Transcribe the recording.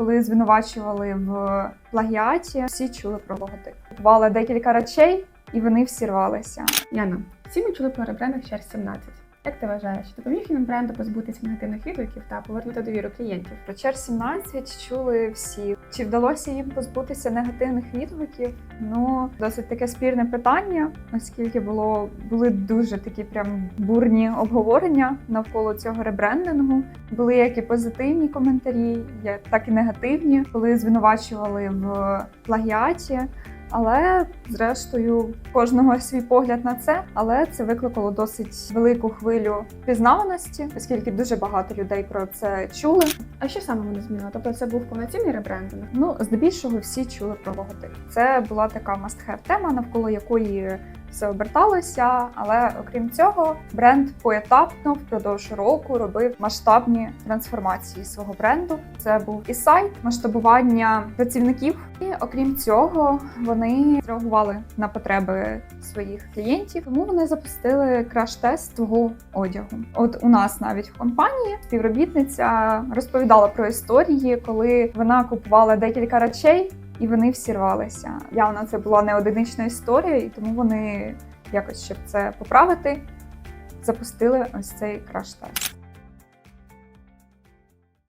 коли звинувачували в плагіаті, всі чули про логотип. Купували декілька речей, і вони всі рвалися. Яна, всі ми чули про ребрендинг через 17. Як ти вважаєш, чи допоміг він бренду позбутися негативних відгуків та повернути довіру клієнтів? Про Чер 17 чули всі. Чи вдалося їм позбутися негативних відгуків? Ну, досить таке спірне питання, оскільки було були дуже такі прям бурні обговорення навколо цього ребрендингу. Були як і позитивні коментарі, так і негативні, коли звинувачували в плагіаті. Але зрештою кожного свій погляд на це. Але це викликало досить велику хвилю пізнаваності, оскільки дуже багато людей про це чули. А що саме вони змінили? Тобто це був повноцінний ребрендинг? Ну, здебільшого всі чули про логотип. Це була така must-have тема, навколо якої все оберталося. Але окрім цього, бренд поетапно впродовж року робив масштабні трансформації свого бренду. Це був і сайт, масштабування працівників. І окрім цього, вони реагували на потреби своїх клієнтів. Тому вони запустили краш-тест свого одягу. От у нас навіть в компанії співробітниця розповідала про історії, коли вона купувала декілька речей, і вони всі рвалися. Явно це була не одинична історія, і тому вони якось, щоб це поправити, запустили ось цей краш-тест.